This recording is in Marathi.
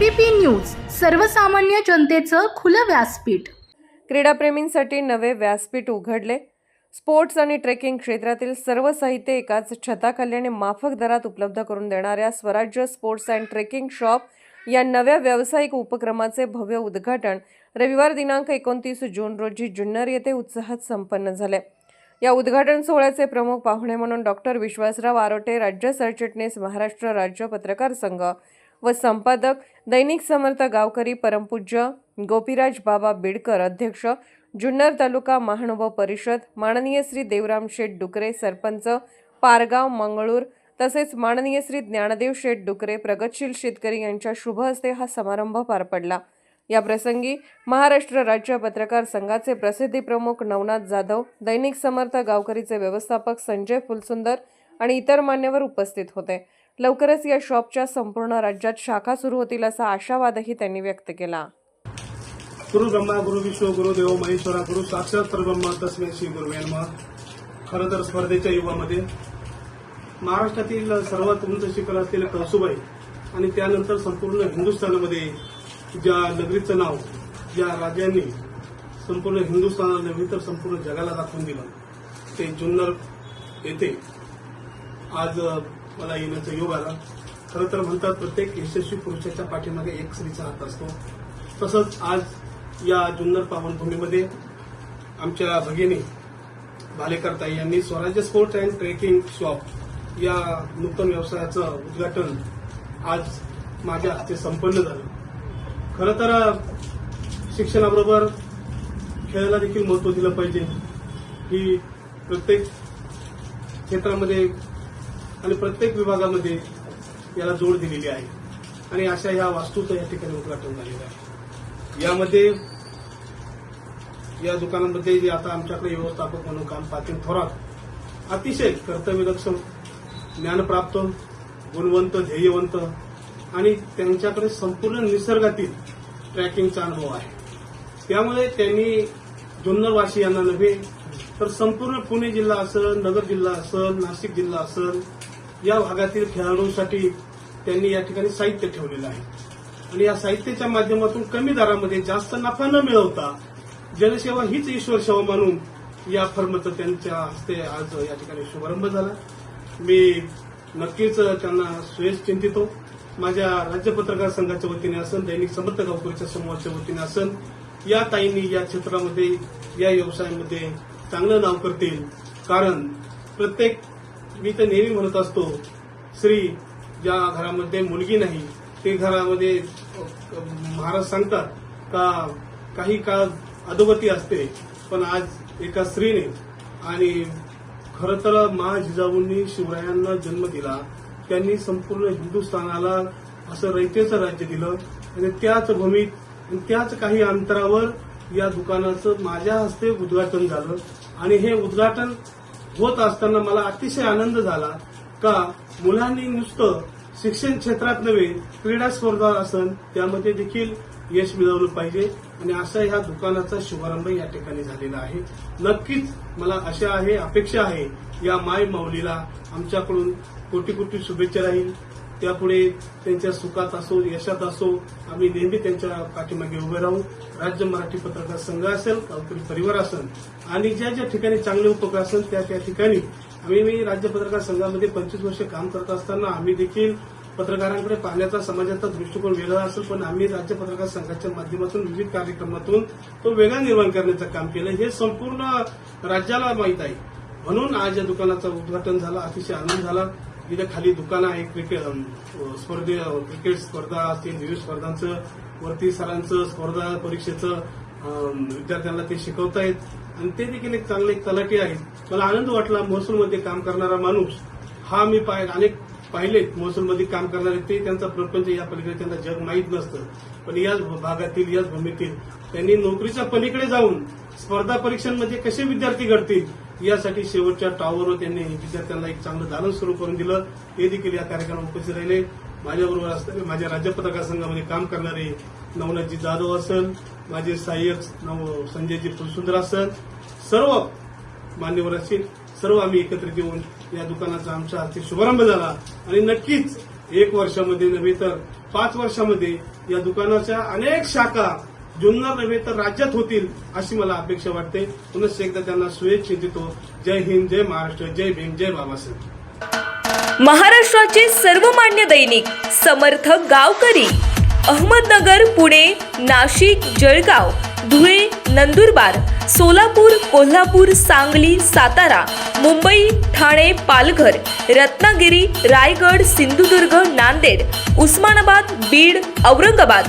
एबीपी न्यूज सर्वसामान्य जनतेचं खुलं व्यासपीठ. क्रीडाप्रेमींसाठी नवे व्यासपीठ उघडले. स्पोर्ट्स आणि ट्रेकिंग क्षेत्रातील सर्व साहित्य एकाच छताखाली आणि माफक दरात उपलब्ध करून देणाऱ्या स्वराज्य स्पोर्ट्स अँड ट्रेकिंग शॉप या नव्या व्यावसायिक उपक्रमाचे भव्य उद्घाटन रविवार दिनांक एकोणतीस जून रोजी जुन्नर येथे उत्साहात संपन्न झाले. या उद्घाटन सोहळ्याचे प्रमुख पाहुणे म्हणून डॉक्टर विश्वासराव आरोटे राज्य सरचिटणीस महाराष्ट्र राज्य पत्रकार संघ व संपादक दैनिक समर्थ गावकरी परमपूज्य गोपीराज बाबा बिडकर अध्यक्ष जुन्नर तालुका महानुभाव परिषद माननीय श्री देवराम शेठ डुकरे सरपंच पारगाव मंगळूर तसेच माननीय श्री ज्ञानदेव शेठ डुकरे प्रगतशील शेतकरी यांच्या शुभ हस्ते हा समारंभ पार पडला. या प्रसंगी महाराष्ट्र राज्य पत्रकार संघाचे प्रसिद्धी प्रमुख नवनाथ जाधव दैनिक समर्थ गावकरीचे व्यवस्थापक संजय फुलसुंदर आणि इतर मान्यवर उपस्थित होते. लवकरच या शॉपच्या संपूर्ण राज्यात शाखा सुरू होतील असा आशावादही त्यांनी व्यक्त केला. गुरु ब्रह्मा गुरु विश्व गुरु देव महेश्वरा गुरु साक्षात परब्रह्म तस्मे श्री गुरु खरं तर स्पर्धेच्या युगामध्ये महाराष्ट्रातील सर्वात उंच शिखर असलेल्या कळसुबाई आणि त्यानंतर संपूर्ण हिंदुस्थानामध्ये ज्या नगरीचं नाव ज्या राजांनी संपूर्ण हिंदुस्थानाला नव्हे तर संपूर्ण जगाला दाखवून दिलं ते जुन्नर येथे आज मला येण्याचा योग आला. खरं तर म्हणतात प्रत्येक यशस्वी पुरुषाच्या पाठीमागे एक स्त्रीचा हात असतो. तसंच आज या जुन्नर पावनभूमीमध्ये आमच्या भगिनी भालेकरताई यांनी स्वराज्य स्पोर्ट्स अँड ट्रेकिंग शॉप या नूतन व्यवसायाचं उद्घाटन आज माझ्या हस्ते संपन्न झालं. खरं तर शिक्षणाबरोबर खेळाला देखील महत्त्व दिलं पाहिजे. ही प्रत्येक क्षेत्रामध्ये आणि प्रत्येक विभागामध्ये याला जोड दिलेली आहे. आणि अशा या वास्तूचं या ठिकाणी उद्घाटन झालेलं आहे. यामध्ये या दुकानामध्ये जे आता आमच्याकडे व्यवस्थापक म्हणून काम पाटील थोरात अतिशय कर्तव्यदक्ष ज्ञानप्राप्त गुणवंत ध्येयवंत आणि त्यांच्याकडे संपूर्ण निसर्गातील ट्रॅकिंगचा अनुभव आहे. त्यामुळे त्यांनी जुन्नरवासियांना नव्हे तर संपूर्ण पुणे जिल्हा असेल नगर जिल्हा असेल नाशिक जिल्हा असेल या भागातील खेळाडूंसाठी त्यांनी या ठिकाणी साहित्य ठेवलेलं आहे. आणि या साहित्याच्या माध्यमातून कमी दरामध्ये जास्त नफा न मिळवता जनसेवा हीच ईश्वर सेवा मानून या फर्मचा त्यांच्या हस्ते आज या ठिकाणी शुभारंभ झाला. मी नक्कीच त्यांना सुयश चिंतितो माझ्या राज्य पत्रकार संघाच्या वतीने असन दैनिक समर्थ गावकरीच्या समूहाच्या वतीने असन या ताईंनी या क्षेत्रामध्ये या व्यवसायामध्ये चांगलं नाव करतील. कारण प्रत्येक मी तर नेहमी म्हणत असतो स्त्री ज्या घरामध्ये मुलगी नाही ते घरामध्ये महाराज सांगतात का काही काळ अधोगती असते पण आज एका स्त्रीने आणि खरं तर मा जिजाऊंनी शिवरायांना जन्म दिला त्यांनी संपूर्ण हिंदुस्थानाला असं रयतेचं राज्य दिलं आणि त्याच भूमीत आणि त्याच काही अंतरावर या दुकानाचं माझ्या हस्ते उद्घाटन झालं आणि हे उद्घाटन होत असताना मला अतिशय आनंद झाला का मुलांनी नुसतं शिक्षण क्षेत्रात नव्हे क्रीडा स्पर्धा असन त्यामध्ये देखील यश मिळवलं पाहिजे. आणि असा ह्या दुकानाचा शुभारंभ या ठिकाणी झालेला आहे. नक्कीच मला आशा आहे अपेक्षा आहे या माय माऊलीला आमच्याकडून कोटी कोटी शुभेच्छा राहील. त्यापुढे त्यांच्या सुखात असो यशात असो आम्ही नेहमी त्यांच्या पाठीमागे उभे राहू. राज्य मराठी पत्रकार संघ असेल गावकरी परिवार असेल आणि ज्या ज्या ठिकाणी चांगले उपक्रम असेल त्या त्या ठिकाणी आम्ही मी राज्य पत्रकार संघामध्ये पंचवीस वर्ष काम करत असताना आम्ही देखील पत्रकारांकडे पाहण्याचा समाजाचा दृष्टिकोन वेगळा असेल पण आम्ही राज्य पत्रकार संघाच्या माध्यमातून विविध कार्यक्रमातून तो वेगळा निर्माण करण्याचं काम केलं. हे संपूर्ण राज्याला माहीत आहे. म्हणून आज या दुकानाचं उद्घाटन झालं अतिशय आनंद झाला. इथे खाली दुकानं आहे क्रिकेट स्पर्धे क्रिकेट स्पर्धा असतील विविध स्पर्धांचं वरती सरांचं स्पर्धा परीक्षेचं विद्यार्थ्यांना ते शिकवतायत. आणि ते देखील एक चांगले एक तलाठी आहेत. मला आनंद वाटला महसूलमध्ये काम करणारा माणूस. हा मी पाय अनेक पाहिलेत महसूलमध्ये काम करणारे. ते त्यांचा प्रपंच या पलीकडे त्यांना जग माहीत नसतं. पण याच भागातील याच भूमीतील त्यांनी नोकरीच्या पलीकडे जाऊन स्पर्धा परीक्षांमध्ये कसे विद्यार्थी घडतील? यासाठी शेवटच्या टॉवरवर त्यांनी विद्यार्थ्यांना एक चांगलं दालन सुरू करून दिलं ते देखील या कार्यक्रमात उपस्थित राहिले. माझ्याबरोबर असताना माझ्या राज्य पत्रकार संघामध्ये काम करणारे नवनाथजी जाधव असेल माझे सहाय्यक नव संजयजी फुलसुंदर असेल सर्व मान्यवर असतील सर्व आम्ही एकत्रित येऊन या दुकानाचा आमच्या हाती शुभारंभ झाला. आणि नक्कीच एक वर्षामध्ये नव्हे तर पाच वर्षामध्ये या दुकानाच्या अनेक शाखा जुन्नर नव्हे तर राज्यात होतील अशी मला अपेक्षा वाटते. पुनश्च एकदा त्यांना शुभेच्छा देतो. जय हिंद जय महाराष्ट्र जय भीम जय बाबासाहेब. महाराष्ट्राचे सर्वमान्य दैनिक समर्थ गावकरी अहमदनगर पुणे नाशिक जळगाव धुळे नंदुरबार सोलापूर कोल्हापूर सांगली सातारा मुंबई ठाणे पालघर रत्नागिरी रायगड सिंधुदुर्ग नांदेड उस्मानाबाद बीड औरंगाबाद